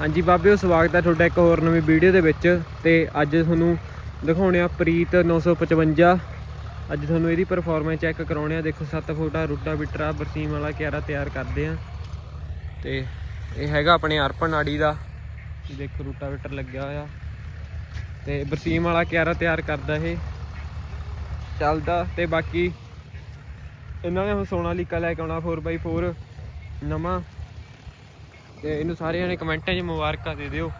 ਹਾਂਜੀ ਬਾਬਿਓ, ਸਵਾਗਤ ਹੈ ਤੁਹਾਡਾ ਇੱਕ ਹੋਰ ਨਵੀਂ ਵੀਡੀਓ ਦੇ ਵਿੱਚ ਤੇ ਅੱਜ ਤੁਹਾਨੂੰ ਦਿਖਾਉਣੇ ਆ ਪ੍ਰੀਤ 955 ਅੱਜ ਤੁਹਾਨੂੰ ਇਹਦੀ ਪਰਫਾਰਮੈਂਸ ਚੈੱਕ ਕਰਾਉਣੇ ਆ। ਦੇਖੋ 7 ਫੁੱਟਾ ਰੂਟਾ ਬਿਟਰਾ ਬਰਸੀਮ ਵਾਲਾ ਕਿਆਰਾ ਤਿਆਰ ਕਰਦੇ ਆ। ਤੇ ਇਹ ਹੈਗਾ ਆਪਣੇ ਅਰਪਣ ਆੜੀ ਦਾ। ਦੇਖੋ, ਰੂਟਾ ਬਿਟਰ ਲੱਗਿਆ ਹੋਇਆ। ਤੇ ਬਰਸੀਮ ਵਾਲਾ ਕਿਆਰਾ ਤਿਆਰ ਕਰਦਾ ਇਹ। ਚੱਲਦਾ ਤੇ ਬਾਕੀ ਇਹਨਾਂ ਨੇ ਹੁਣ ਸੋਨਾਲੀਕਾ ਲੈ ਕੇ ਆਉਣਾ 4x4 ਨਵਾਂ। ਤੇ ਇਹਨੂੰ ਸਾਰਿਆਂ ਨੇ ਕਮੈਂਟਾਂ 'ਚ ਮੁਬਾਰਕਾਂ ਦੇ ਦਿਓ।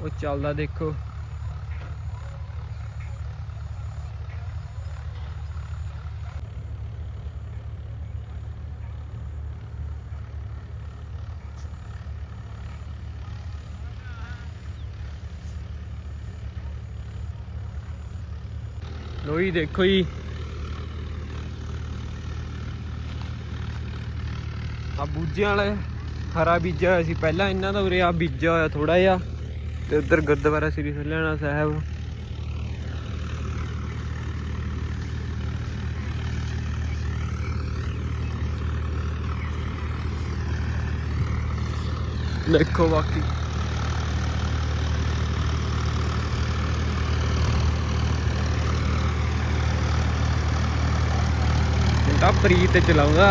ਉਹ ਚੱਲਦਾ ਦੇਖੋ। ਲੋਈ ਦੇਖੋ ਜੀ। ਆ ਬੂਝਿਆਂ ਵਾਲੇ ਹਰਾ ਬੀਜਿਆ ਹੋਇਆ ਸੀ। ਪਹਿਲਾਂ ਇਹਨਾਂ ਦਾ ਉਰੇ ਆ ਬੀਜਿਆ ਹੋਇਆ ਥੋੜਾ ਜਿਹਾ ਤੇ ਉੱਧਰ ਗੁਰਦੁਆਰਾ ਸ੍ਰੀ ਸੱਲਿਆਣਾ ਸਾਹਿਬ। ਦੇਖੋ ਬਾਕੀ। ਤਾਂ ਪ੍ਰੀਤ ਚਲਾਉਂਦਾ।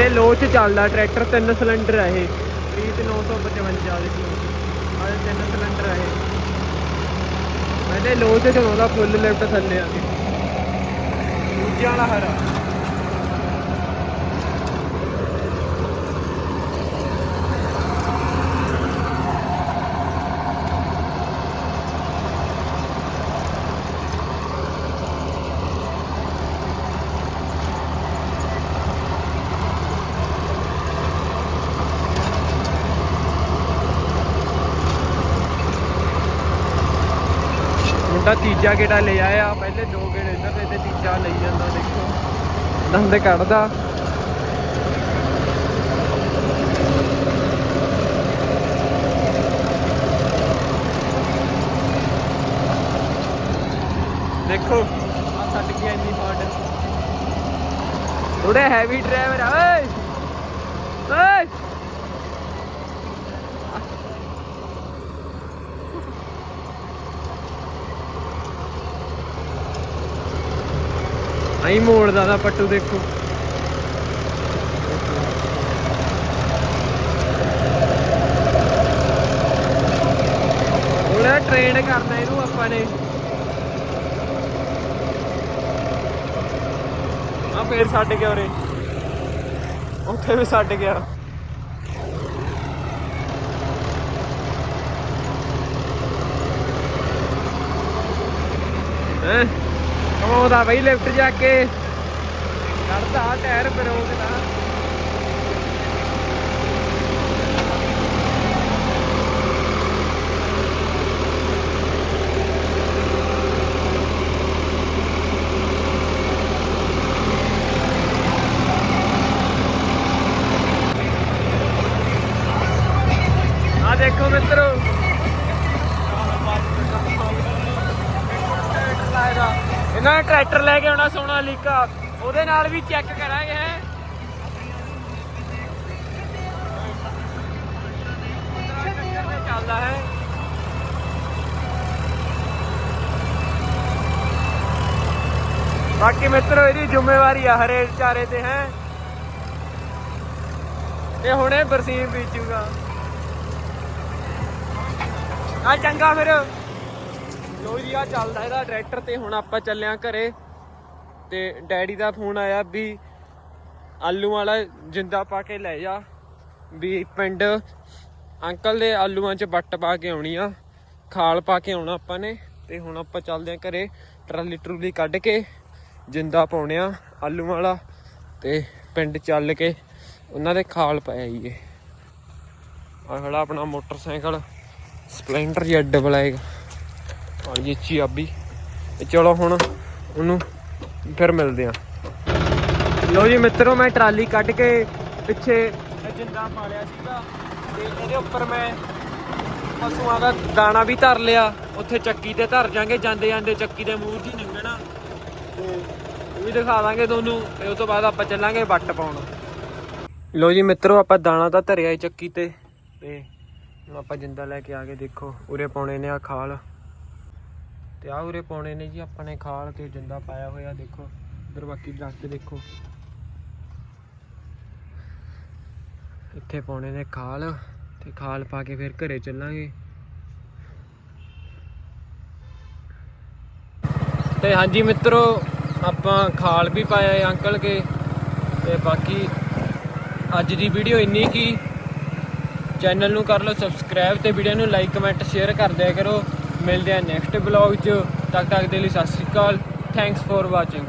ਪਹਿਲੇ ਲੋ ਚ ਚੱਲਦਾ, ਟਰੈਕਟਰ ਤਿੰਨ ਸਿਲੰਡਰ ਆ ਇਹ। 30 955 ਦੇ ਕਿਲੋ ਤਿੰਨ ਸਿਲੰਡਰ ਆ ਇਹ। ਪਹਿਲੇ ਲੋ ਚ ਚਲਾਉਂਦਾ ਫੁੱਲ ਲਿਫਟ ਥੱਲੇ ਆ ਕੇ। ਦੂਜਿਆਂ ਵਾਲਾ ਹਰਾ। ਮੁੰਡਾ ਤੀਜਾ ਗੇੜਾ ਲੈ ਆਇਆ ਪਹਿਲੇ ਦੋ ਗੇੜੇ ਇੱਧਰ ਤੇ ਤੇ ਤੀਜਾ ਲਈ ਜਾਂਦਾ, ਦੇਖੋ। ਦੰਦ ਕੱਢਦਾ। ਦੇਖੋ ਆ ਛੱਡ ਗਿਆ ਇੰਨੀ ਫਾਟ ਥੋੜੇ ਹੈਵੀ ਡਰਾਈਵਰ ਆ, ਓਏ! ਓਏ! ਆਈ ਮੋੜਦਾ ਦਾ ਪੱਟੂ ਦੇਖੋ। ਉਹਨੇ ਟ੍ਰੇਨ ਕਰਨਾ ਇਹਨੂੰ ਆਪਾਂ ਨੇ। ਆ ਫੇਰ ਛੱਡ ਗਿਆ ਉਰੇ। ਉੱਥੇ ਵੀ ਛੱਡ ਗਿਆ। ਹੈਂ? ਕਮਾਉਂਦਾ ਬਈ ਲਿਫਟ ਜਾ ਕੇ। ਕੱਢਦਾ ਟਾਇਰ ਫਿਰ ਰੋਕਦਾ ਆ ਦੇਖੋ ਮਿੱਤਰੋ। ਇਹਨਾਂ ਨੇ ਟਰੈਕਟਰ ਲੈ ਕੇ ਆਉਣਾ ਸੋਨਾ ਲੀਕਾ। ਉਹਦੇ ਨਾਲ ਵੀ ਚੈੱਕ ਕਰਾਂਗੇ। ਹੈ ਚੱਲਦਾ ਹੈ। ਬਾਕੀ ਮਿੱਤਰੋ, ਇਹਦੀ ਜ਼ਿੰਮੇਵਾਰੀ ਆ ਹਰੇ ਚਾਰੇ ਤੇ ਹੈ। ਤੇ ਹੁਣੇ ਬਰਸੀਮ ਬੀਜੂਗਾ। ਆ ਚੰਗਾ ਫਿਰ। ਲੋ ਜੀ ਆ ਚੱਲਦਾ ਇਹਦਾ ਟਰੈਕਟਰ ਤੇ, ਹੁਣ ਆਪਾਂ ਚੱਲਿਆ ਘਰੇ। ਤੇ ਡੈਡੀ ਦਾ ਫੋਨ ਆਇਆ ਵੀ ਆਲੂ ਵਾਲਾ ਜਿੰਦਾ ਪਾ ਕੇ ਲੈ ਜਾ। ਵੀ ਪਿੰਡ ਅੰਕਲ ਦੇ ਆਲੂਆਂ 'ਚ ਵੱਟ ਪਾ ਕੇ ਆਉਣੀ ਆ, ਖਾਲ ਪਾ ਕੇ ਆਉਣਾ ਆਪਾਂ ਨੇ। ਤੇ ਹੁਣ ਆਪਾਂ ਚੱਲਦੇ ਆ ਘਰੇ, ਟਰਾਲੀ ਟਰੂਲੀ ਕੱਢ ਕੇ ਜਿੰਦਾ ਪਾਉਣੇ ਆ ਆਲੂ ਵਾਲਾ। ਤੇ ਪਿੰਡ ਚੱਲ ਕੇ ਉਹਨਾਂ ਦੇ ਖਾਲ ਪਾਇਆ ਈਏ ਆ ਖੜਾ ਆਪਣਾ ਮੋਟਰਸਾਈਕਲ, ਸਪਲੈਂਡਰ ਜਾਂ ਡਬਲ ਆਏਗਾ ਔਰ ਇਹ ਤੇ ਚਲੋ ਹੁਣ ਉਹਨੂੰ ਫਿਰ ਮਿਲਦੇ ਆ ਲੋ ਜੀ ਮਿੱਤਰੋ, ਮੈਂ ਟਰਾਲੀ ਕੱਢ ਕੇ ਪਿੱਛੇ ਜਿੰਦਾ ਪਾ ਲਿਆ ਸੀਗਾ। ਤੇ ਇਹਦੇ ਉੱਪਰ ਮੈਂ ਪਸ਼ੂਆਂ ਦਾ ਦਾਣਾ ਵੀ ਧਰ ਲਿਆ। ਉੱਥੇ ਚੱਕੀ ਤੇ ਧਰ ਜਾਾਂਗੇ, ਜਾਂਦੇ ਜਾਂਦੇ ਚੱਕੀ ਦੇ ਮੂਰ ਜੀ ਨੰਗਣਾ ਤੇ ਉਹ ਵੀ ਦਿਖਾ ਦਾਂਗੇ ਤੁਹਾਨੂੰ, ਤੇ ਉਸ ਤੋਂ ਬਾਅਦ ਆਪਾਂ ਚੱਲਾਂਗੇ ਵੱਟ ਪਾਉਣ। ਲੋ ਜੀ ਮਿੱਤਰੋ, ਆਪਾਂ ਦਾਣਾ ਤਾਂ ਧਰਿਆ ਏ ਚੱਕੀ ਤੇ। ਤੇ ਹੁਣ ਆਪਾਂ ਜਿੰਦਾ ਲੈ ਕੇ ਆ ਕੇ ਦੇਖੋ, ਉਰੇ ਪਾਉਣੇ ਨੇ ਆ ਖਾਲ। ਤੇ ਆ ਉਰੇ ਪਾਉਣੇ ਨੇ ਜੀ, ਆਪਾਂ ਨੇ ਖਾਲ ਤੇ ਜਿੰਦਾ ਪਾਇਆ ਹੋਇਆ, ਦੇਖੋ, ਇਧਰ ਬਾਕੀ ਦਰਖਤ ਦੇਖੋ। ਇੱਥੇ ਪਾਉਣੇ ਨੇ ਖਾਲ, ਤੇ ਖਾਲ ਪਾ ਕੇ ਫਿਰ ਘਰੇ ਚੱਲਾਂਗੇ। ਤੇ ਹਾਂਜੀ ਮਿੱਤਰੋ, ਆਪਾਂ ਖਾਲ ਵੀ ਪਾਇਆ ਹੈ ਅੰਕਲ ਕੇ, ਤੇ ਬਾਕੀ ਅੱਜ ਦੀ ਵੀਡੀਓ ਇੰਨੀ ਕੀ। ਚੈਨਲ ਨੂੰ ਕਰ ਲਓ ਸਬਸਕ੍ਰਾਈਬ ਤੇ ਵੀਡੀਓ ਨੂੰ ਲਾਈਕ, ਕਮੈਂਟ, ਸ਼ੇਅਰ ਕਰ ਦਿਆ ਕਰੋ। ਮਿਲਦੇ ਆ ਨੈਕਸਟ ਬਲੌਗ 'ਚ। ਤੱਕ ਤੱਕ ਦੇ ਲਈ Sat Sri Akal. Thanks for watching